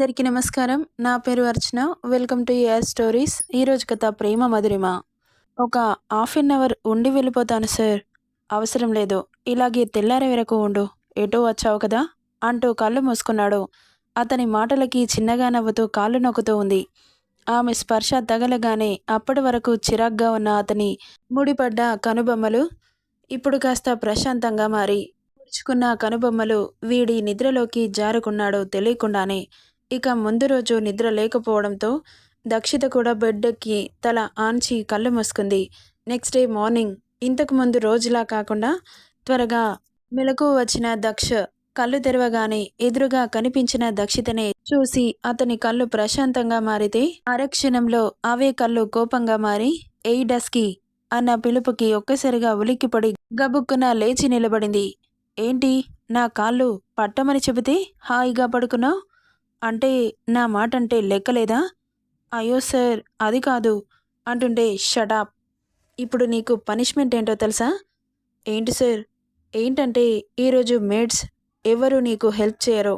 అందరికీ నమస్కారం. నా పేరు Archana. Welcome to AR stories. ఈరోజు కథ ప్రేమ మధురిమ. ఒక హాఫ్ అన్ అవర్ ఉండి వెళ్ళిపోతాను సార్. అవసరం లేదు. ఇలాగే తెల్లారే వరకు ఉండు. ఎటో వచ్చావు కదా? అంటూ కళ్ళు మూసుకున్నాడు. అతని మాటలకి చిన్నగా నవ్వుతూ కాళ్ళు నొక్కుతూ ఉంది. ఆమె స్పర్శ తగలగానే అప్పటి వరకు చిరాగ్గా ఉన్న అతని ముడిపడ్డ కనుబొమ్మలు ఇప్పుడు కాస్త ప్రశాంతంగా మారి. ముడుచుకున్న కనుబొమ్మలు వీడి నిద్రలోకి జారుకున్నాడు తెలియకుండానే ఇక ముందు రోజు నిద్ర లేకపోవడంతో దక్షిత కూడా బెడ్డెక్కి తల ఆంచి కళ్ళు మూసుకుంది. నెక్స్ట్ డే మార్నింగ్ ఇంతకు ముందు రోజులా కాకుండా త్వరగా మెలకు వచ్చిన దక్ష కళ్ళు తెరవగానే ఎదురుగా కనిపించిన దక్షితనే చూసి అతని కళ్ళు ప్రశాంతంగా మారితే అరక్షణంలో అవే కళ్ళు కోపంగా మారి ఎయి డస్కి! అన్న పిలుపుకి ఒక్కసారిగా ఉలిక్కిపడి గబుక్కున లేచి నిలబడింది. ఏంటి? నా కాళ్ళు పట్టమని చెబితే హాయిగా పడుకున్నావు? అంటే నా మాట అంటే లెక్కలేదా? అయ్యో సార్ అది కాదు. అంటుంటే షటాప్ ఇప్పుడు నీకు పనిష్మెంట్ ఏంటో తెలుసా? ఏంటి సార్? ఏంటంటే ఈరోజు మేడ్స్ ఎవరు నీకు హెల్ప్ చేయరు?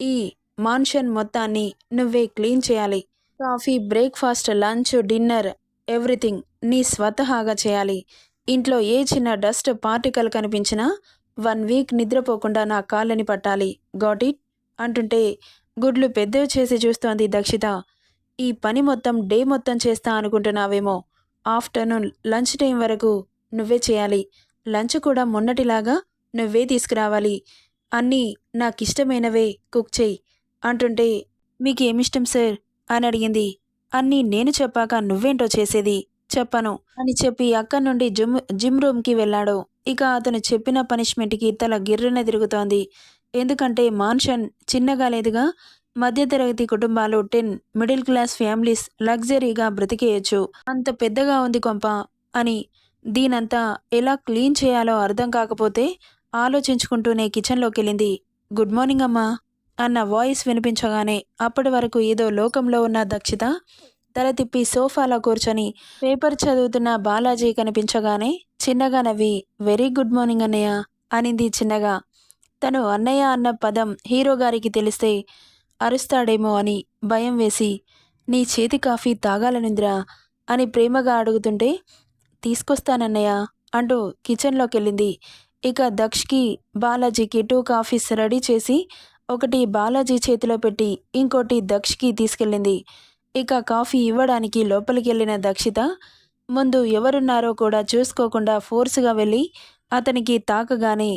ఈ మాన్షన్ మొత్తాన్ని నువ్వే క్లీన్ చేయాలి. Coffee breakfast lunch dinner everything నీ స్వతహాగా చేయాలి. ఇంట్లో ఏ చిన్న డస్ట్ పార్టికల్ కనిపించినా వన్ వీక్ నిద్రపోకుండా నా కాళ్ళని పట్టాలి. Got it? అంటుంటే గుడ్లు పెద్దవి చేసి చూస్తోంది దక్షిత. ఈ పని మొత్తం డే మొత్తం చేస్తా అనుకుంటున్నావేమో. ఆఫ్టర్నూన్ లంచ్ టైం వరకు నువ్వే చేయాలి. లంచ్ కూడా మొన్నటిలాగా నువ్వే తీసుకురావాలి. అన్నీ నాకిష్టమైనవే కుక్ చేయి. అంటుంటే మీకేమిష్టం సార్? అని అడిగింది. అన్నీ నేను చెప్పాక నువ్వేంటో చేసేది? చెప్పను. అని చెప్పి అక్కడి నుండి జిమ్ జిమ్ రూమ్కి వెళ్ళాడు. ఇక అతను చెప్పిన పనిష్మెంట్కి తల గిర్రన తిరుగుతోంది. ఎందుకంటే మాన్షన్ చిన్నగా లేదుగా మధ్యతరగతి కుటుంబాలు టెన్ మిడిల్ క్లాస్ ఫ్యామిలీస్ లగ్జరీగా బ్రతికేయచ్చు. అంత పెద్దగా ఉంది కొంప అని దీనంతా ఎలా క్లీన్ చేయాలో అర్థం కాకపోతే ఆలోచించుకుంటూనే కిచెన్లోకి వెళ్ళింది గుడ్ మార్నింగ్ అమ్మా అన్న వాయిస్ వినిపించగానే అప్పటి వరకు ఏదో లోకంలో ఉన్న దక్షిత తల తిప్పి సోఫాలో కూర్చొని పేపర్ చదువుతున్న బాలాజీ కనిపించగానే చిన్నగా నవ్వి వెరీ గుడ్ మార్నింగ్ అన్నయ్య అనింది చిన్నగా. తను అన్నయ్య అన్న పదం హీరో గారికి తెలిస్తే అరుస్తాడేమో అని భయం వేసి నీ చేతి కాఫీ తాగాలనిందిరా అని ప్రేమగా అడుగుతుంటే తీసుకొస్తానన్నయ్య అంటూ కిచెన్లోకి వెళ్ళింది ఇక దక్షకి బాలాజీకి టూ కాఫీస్ రెడీ చేసి ఒకటి బాలాజీ చేతిలో పెట్టి ఇంకోటి దక్షకి తీసుకెళ్ళింది. ఇక కాఫీ ఇవ్వడానికి లోపలికి వెళ్ళిన దక్షిత ముందు ఎవరున్నారో కూడా చూసుకోకుండా ఫోర్స్గా వెళ్ళి అతనికి తాకగానే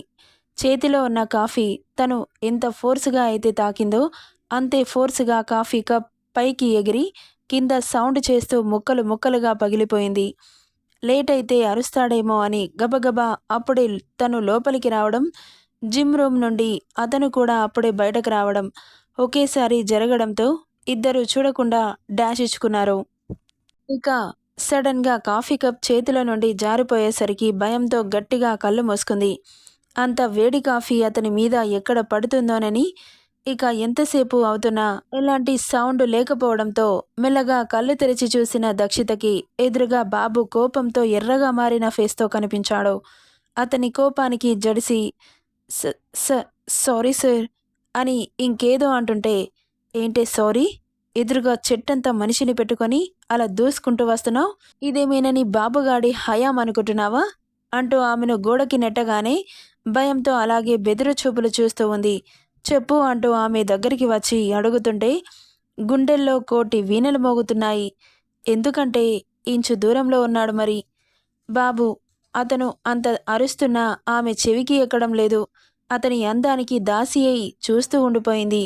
చేతిలో ఉన్న కాఫీ తను ఎంత ఫోర్స్గా అయితే తాకిందో అంతే ఫోర్స్గా కాఫీ కప్ పైకి ఎగిరి కింద సౌండ్ చేస్తూ ముక్కలు ముక్కలుగా పగిలిపోయింది. లేట్ అయితే అరుస్తాడేమో అని గబగబా అప్పుడే తను లోపలికి రావడం జిమ్ రూమ్ నుండి అతను కూడా అప్పుడే బయటకు రావడం ఒకేసారి జరగడంతో ఇద్దరు చూడకుండా డాష్ ఇచ్చుకున్నారు. ఇక సడన్గా కాఫీ కప్ చేతిలో నుండి జారిపోయేసరికి భయంతో గట్టిగా కళ్ళు మూసుకుంది. అంత వేడి కాఫీ అతని మీద ఎక్కడ పడుతుందోనని ఇక ఎంతసేపు అవుతున్నా ఎలాంటి సౌండ్ లేకపోవడంతో మెల్లగా కళ్ళు తెరిచి చూసిన దక్షితకి ఎదురుగా బాబు కోపంతో ఎర్రగా మారిన ఫేస్తో కనిపించాడు. అతని కోపానికి జడిసి సారీ సార్ అని ఇంకేదో అంటుంటే ఏంటే సారీ? ఎదురుగా చెట్టంతా మనిషిని పెట్టుకొని అలా దూసుకుంటూ వస్తున్నావు? ఇదేమేనని బాబుగాడి హయాం అనుకుంటున్నావా? అంటూ ఆమెను గోడకి నెట్టగానే భయంతో అలాగే బెదురు చూపులు చూస్తూ ఉంది. చెప్పు అంటూ ఆమె దగ్గరికి వచ్చి అడుగుతుంటే గుండెల్లో కోటి వీణలు మోగుతున్నాయి. ఎందుకంటే ఇంచు దూరంలో ఉన్నాడు మరి. బాబు అతను అంత అరుస్తున్నా ఆమె చెవికి ఎక్కడం లేదు. అతని అందానికి దాసి అయి చూస్తూ ఉండిపోయింది.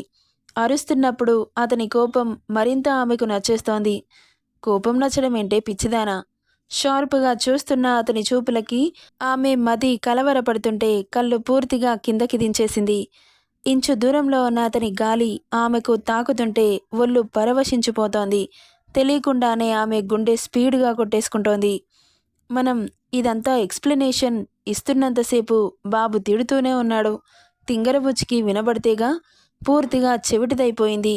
అరుస్తున్నప్పుడు అతని కోపం మరింత ఆమెకు నచ్చేస్తోంది. కోపం నచ్చడం ఏంటే పిచ్చిదానా? షార్ప్గా చూస్తున్న అతని చూపులకి ఆమె మది కలవరపడుతుంటే కళ్ళు పూర్తిగా కిందకి దించేసింది. ఇంచు దూరంలో ఉన్న అతని గాలి ఆమెకు తాకుతుంటే ఒళ్ళు పరవశించిపోతోంది. తెలియకుండానే ఆమె గుండె స్పీడ్గా కొట్టేసుకుంటోంది. మనం ఇదంతా ఎక్స్ప్లెనేషన్ ఇస్తున్నంతసేపు బాబు తిడుతూనే ఉన్నాడు. తింగరబుచ్చికి వినబడితేగా పూర్తిగా చెవిటిదైపోయింది.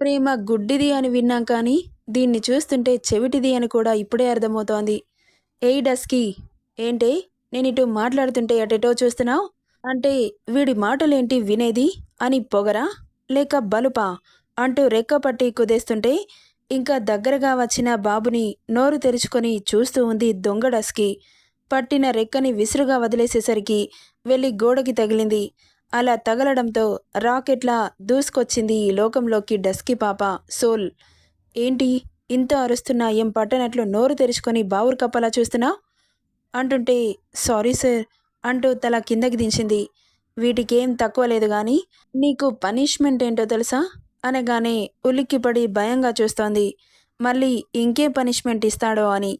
ప్రేమ గుడ్డిది అని విన్నాం కానీ దీన్ని చూస్తుంటే చెవిటిది అని కూడా ఇప్పుడే అర్థమవుతోంది. ఏయ్ డస్కి ఏంటి? నేను ఇటు మాట్లాడుతుంటే అటెటో చూస్తున్నావు? అంటే వీడి మాటలేంటి వినేది? అని పొగరా? లేక బలుపా? అంటూ రెక్కపట్టి కుదేస్తుంటే ఇంకా దగ్గరగా వచ్చిన బాబుని నోరు తెరుచుకొని చూస్తూ ఉంది దొంగ డస్కి. పట్టిన రెక్కని విసురుగా వదిలేసేసరికి వెళ్ళి గోడకి తగిలింది. అలా తగలడంతో రాకెట్లా దూసుకొచ్చింది ఈ లోకంలోకి డస్కి పాప సోల్. ఏంటి? ఇంత అరుస్తున్నా ఏం పట్టనట్లు నోరు తెరుచుకొని బావురు కప్పలా చూస్తున్నా? అంటుంటే సారీ సార్ అంటూ తల కిందకి దించింది. వీటికేం తక్కువ లేదు కానీ నీకు పనిష్మెంట్ ఏంటో తెలుసా? అనగానే ఉలిక్కిపడి భయంగా చూస్తోంది. మళ్ళీ ఇంకేం పనిష్మెంట్ ఇస్తాడో అని.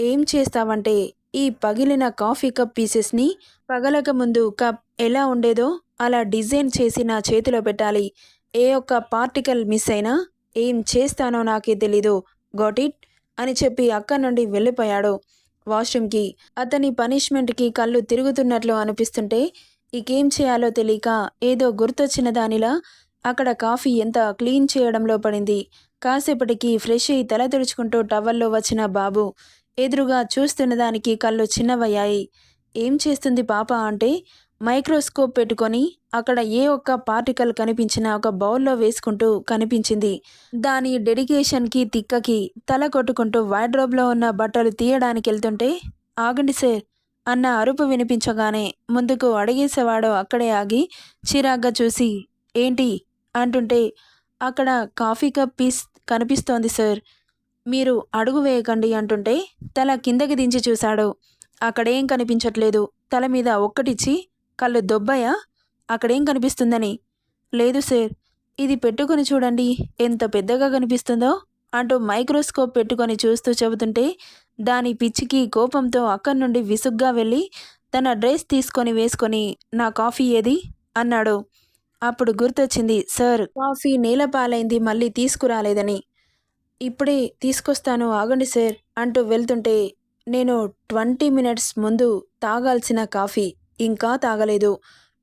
ఏం చేస్తావంటే ఈ పగిలిన కాఫీ కప్ పీసెస్ని పగలక ముందు కప్ ఎలా ఉండేదో అలా డిజైన్ చేసి నా చేతిలో పెట్టాలి. ఏ ఒక్క పార్టికల్ మిస్ అయినా ఏం చేస్తానో నాకే తెలీదు. గోట్ ఇట్ అని చెప్పి అక్కడి నుండి వెళ్ళిపోయాడు. వాష్రూమ్కి. అతని పనిష్మెంట్కి కళ్ళు తిరుగుతున్నట్లు అనిపిస్తుంటే ఇకేం చేయాలో తెలియక ఏదో గుర్తొచ్చిన దానిలా అక్కడ కాఫీ ఎంత క్లీన్ చేయడంలో పడింది. కాసేపటికి ఫ్రెష్ అయి తల తుడుచుకుంటూ టవల్లో వచ్చిన బాబు ఎదురుగా చూస్తున్న దానికి కళ్ళు చిన్నవయ్యాయి. ఏం చేస్తుంది పాప అంటే మైక్రోస్కోప్ పెట్టుకొని అక్కడ ఏ ఒక్క పార్టికల్ కనిపించినా ఒక బౌల్లో వేసుకుంటూ కనిపించింది. దాని డెడికేషన్కి తిక్కకి తల కొట్టుకుంటూ వార్డ్రోబ్లో ఉన్న బట్టలు తీయడానికి వెళ్తుంటే ఆగండి సార్ అన్న అరుపు వినిపించగానే ముందుకు అడిగేసేవాడు అక్కడే ఆగి చిరాగ్గా చూసి ఏంటి? అంటుంటే అక్కడ కాఫీ కప్ పీస్ కనిపిస్తోంది సార్. మీరు అడుగు వేయకండి అంటుంటే తల కిందకి దించి చూశాడు. అక్కడేం కనిపించట్లేదు. తల మీద ఒక్కటిచ్చి కళ్ళు దొబ్బయా? అక్కడేం కనిపిస్తుందని? లేదు సార్. ఇది పెట్టుకొని చూడండి. ఎంత పెద్దగా కనిపిస్తుందో? అంటూ మైక్రోస్కోప్ పెట్టుకొని చూస్తూ చెబుతుంటే దాని పిచ్చికి కోపంతో అక్కడి నుండి విసుగ్గా వెళ్ళి తన డ్రెస్ తీసుకొని వేసుకొని నా కాఫీ ఏది? అన్నాడు. అప్పుడు గుర్తొచ్చింది సార్ కాఫీ నీలపాలైంది మళ్ళీ తీసుకురాలేదని. ఇప్పుడే తీసుకొస్తాను ఆగండి సార్ అంటూ వెళ్తుంటే నేను ట్వంటీ మినిట్స్ ముందు తాగాల్సిన కాఫీ ఇంకా తాగలేదు.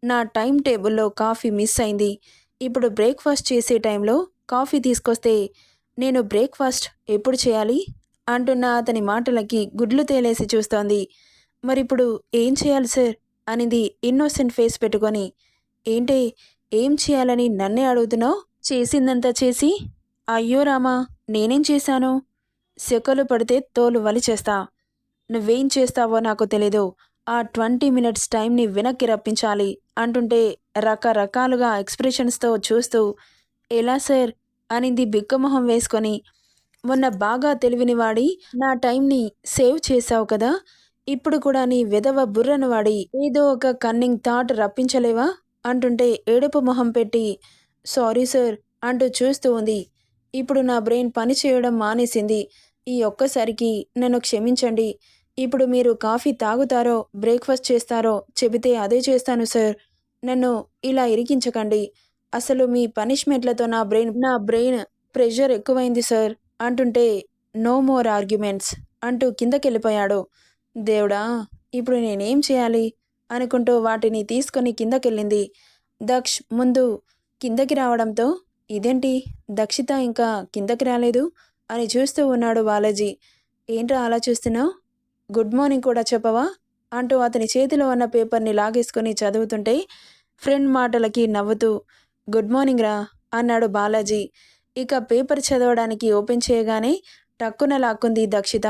నా టైం టేబుల్లో కాఫీ మిస్ అయింది. ఇప్పుడు బ్రేక్ఫాస్ట్ చేసే టైంలో కాఫీ తీసుకొస్తే నేను బ్రేక్ఫాస్ట్ ఎప్పుడు చేయాలి? అంటున్న అతని మాటలకి గుడ్లు తేలేసి చూస్తోంది. మరిప్పుడు ఏం చేయాలి సార్? అనింది ఇన్నోసెంట్ ఫేస్ పెట్టుకొని. ఏంటే ఏం చేయాలని నన్నే అడుగుతున్నావు? చేసిందంతా చేసి? అయ్యో రామా నేనేం చేశాను? సెకలు పడితే తోలు వలి చేస్తా నువ్వేం చేస్తావో నాకు తెలీదు. ఆ ట్వంటీ మినిట్స్ టైంని వెనక్కి రప్పించాలి అంటుంటే రకరకాలుగా ఎక్స్ప్రెషన్స్తో చూస్తూ ఎలా సార్? అనింది బిక్కమొహం వేసుకొని. మొన్న బాగా తెలివిని వాడి నా టైంని సేవ్ చేశావు కదా? ఇప్పుడు కూడా నీ విధవ బుర్రను వాడి ఏదో ఒక కన్నింగ్ థాట్ రప్పించలేవా? అంటుంటే ఏడుపు మొహం పెట్టి సారీ సార్ అంటూ చూస్తూ ఉంది. ఇప్పుడు నా బ్రెయిన్ పని చేయడం మానేసింది. ఈ ఒక్కసారికి నన్ను క్షమించండి. ఇప్పుడు మీరు కాఫీ తాగుతారో బ్రేక్ఫాస్ట్ చేస్తారో చెబితే అదే చేస్తాను సార్. నన్ను ఇలా ఇరికించకండి. అసలు మీ పనిష్మెంట్లతో నా బ్రెయిన్ నా బ్రెయిన్ ప్రెషర్ ఎక్కువైంది సార్. అంటుంటే నో మోర్ ఆర్గ్యుమెంట్స్ అంటూ కిందకెళ్ళిపోయాడు. దేవుడా ఇప్పుడు నేనేం చేయాలి? అనుకుంటూ వాటిని తీసుకొని కిందకెళ్ళింది. దక్ష్ ముందు కిందకి రావడంతో ఇదేంటి? దక్షిత ఇంకా కిందకి రాలేదు? అని చూస్తూ ఉన్నాడు బాలాజీ. ఏంట్రా అలా చూస్తున్నావు? గుడ్ మార్నింగ్ కూడా చెప్పవా? అంటూ అతని చేతిలో ఉన్న పేపర్ని లాగేసుకొని చదువుతుంటే ఫ్రెండ్ మాటలకి నవ్వుతూ గుడ్ మార్నింగ్ రా అన్నాడు బాలాజీ. ఇక పేపర్ చదవడానికి ఓపెన్ చేయగానే టక్కున లాక్కుంది దక్షిత.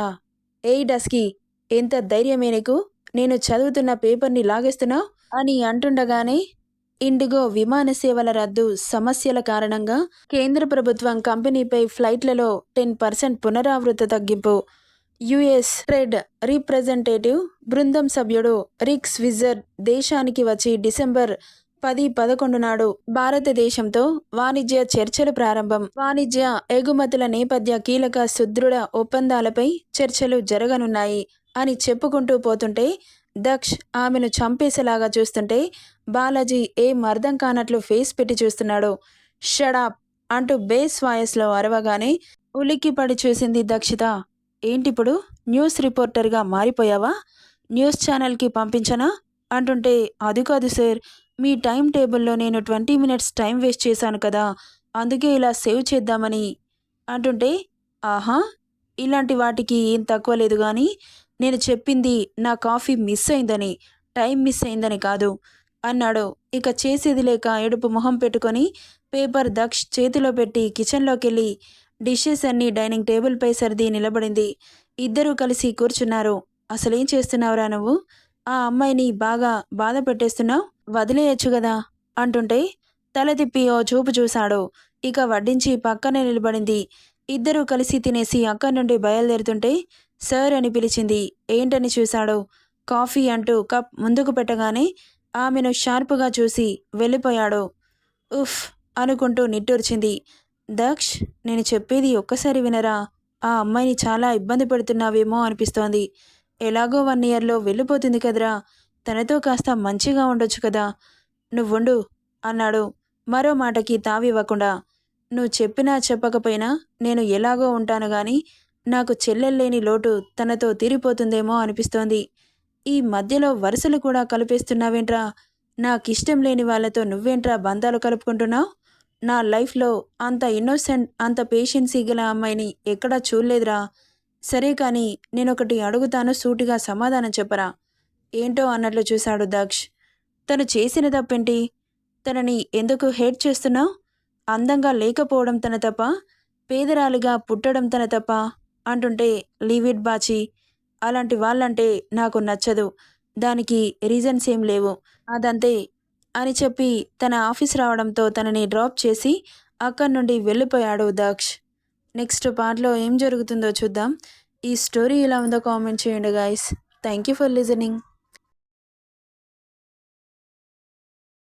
ఏయ్ డస్కి ఎంత ధైర్యమే నీకు? నేను చదువుతున్న పేపర్ని లాగేస్తున్నావు? అని అంటుండగానే ఇండిగో విమాన సేవల రద్దు సమస్యల కారణంగా కేంద్ర ప్రభుత్వం కంపెనీపై ఫ్లైట్లలో టెన్ పర్సెంట్ పునరావృత తగ్గింపు. యుఎస్ ట్రేడ్ రీప్రజెంటేటివ్ బృందం సభ్యుడు రిక్స్ విజర్ దేశానికి వచ్చి డిసెంబర్ పది పదకొండు నాడు భారతదేశంతో వాణిజ్య చర్చలు ప్రారంభం. వాణిజ్య ఎగుమతుల నేపథ్య కీలక సుదృఢ ఒప్పందాలపై చర్చలు జరగనున్నాయి అని చెప్పుకుంటూ పోతుంటే దక్ష్ ఆమెను చంపేసేలాగా చూస్తుంటే బాలాజీ ఏం అర్థం కానట్లు ఫేస్ పెట్టి చూస్తున్నాడు. షడాప్ అంటూ బేస్ వాయస్లో అరవగానే ఉలిక్కిపడి చూసింది దక్షిత. ఏంటిప్పుడు? న్యూస్ రిపోర్టర్గా మారిపోయావా? న్యూస్ ఛానల్కి పంపించనా? అంటుంటే అది కాదు సార్. మీ టైం టేబుల్లో నేను ట్వంటీ మినిట్స్ టైం వేస్ట్ చేశాను కదా. అందుకే ఇలా సేవ్ చేద్దామని. అంటుంటే ఆహా! ఇలాంటి వాటికి ఏం తక్కువ లేదు కానీ నేను చెప్పింది నా కాఫీ మిస్ అయిందని టైం మిస్ అయిందని కాదు. అన్నాడు. ఇక చేసేది లేక ఎడుపు మొహం పెట్టుకొని పేపర్ దక్ష్ చేతిలో పెట్టి కిచెన్లోకి వెళ్ళి డిషెస్ అన్నీ డైనింగ్ టేబుల్పై సర్ది నిలబడింది. ఇద్దరూ కలిసి కూర్చున్నారు. అసలేం చేస్తున్నావురా నువ్వు? ఆ అమ్మాయిని బాగా బాధ పెట్టేస్తున్నావు? వదిలేయచ్చు కదా అంటుంటే తల తిప్పి ఓ చూపు చూశాడు. ఇక వడ్డించి పక్కనే నిలబడింది. ఇద్దరూ కలిసి తినేసి అక్కడి నుండి బయలుదేరుతుంటే సార్ అని పిలిచింది. ఏంటని చూశాడు? కాఫీ అంటూ కప్ ముందుకు పెట్టగానే ఆమెను షార్పుగా చూసి వెళ్ళిపోయాడు. ఉఫ్ అనుకుంటూ నిట్టూర్చింది. దక్ష్ నేను చెప్పేది ఒక్కసారి వినరా? ఆ అమ్మాయిని చాలా ఇబ్బంది పెడుతున్నావేమో అనిపిస్తోంది. ఎలాగో వన్ ఇయర్లో వెళ్ళిపోతుంది కదరా. తనతో కాస్త మంచిగా ఉండొచ్చు కదా. నువ్వుండు అన్నాడు మరో మాటకి తావివ్వకుండా నువ్వు చెప్పినా చెప్పకపోయినా నేను ఎలాగో ఉంటాను గాని నాకు చెల్లెల్లేని లోటు తనతో తీరిపోతుందేమో అనిపిస్తోంది. ఈ మధ్యలో వరుసలు కూడా కలిపేస్తున్నావేంట్రా? నాకిష్టం లేని వాళ్ళతో నువ్వేంట్రా బంధాలు కలుపుకుంటున్నావు? నా లైఫ్లో అంత ఇన్నోసెంట్ అంత పేషెన్సీ గల అమ్మాయిని ఎక్కడా చూడలేదురా. సరే కానీ నేనొకటి అడుగుతాను సూటిగా సమాధానం చెప్పరా? ఏంటో అన్నట్లు చూశాడు దక్ష్. తను చేసిన తప్పేంటి? తనని ఎందుకు హేట్ చేస్తున్నావు? అందంగా లేకపోవడం తన తప్ప? పేదరాలిగా పుట్టడం తన తప్ప? అంటుంటే లీవిడ్ బాచి అలాంటి వాళ్ళంటే నాకు నచ్చదు. దానికి రీజన్స్ ఏం లేవు. అదంతే అని చెప్పి తన ఆఫీస్ రావడంతో తనని డ్రాప్ చేసి అక్కడి నుండి వెళ్ళిపోయాడు దక్ష్. నెక్స్ట్ పార్ట్లో ఏం జరుగుతుందో చూద్దాం. ఈ స్టోరీ ఎలా ఉందో కామెంట్ చేయండి guys thank you for listening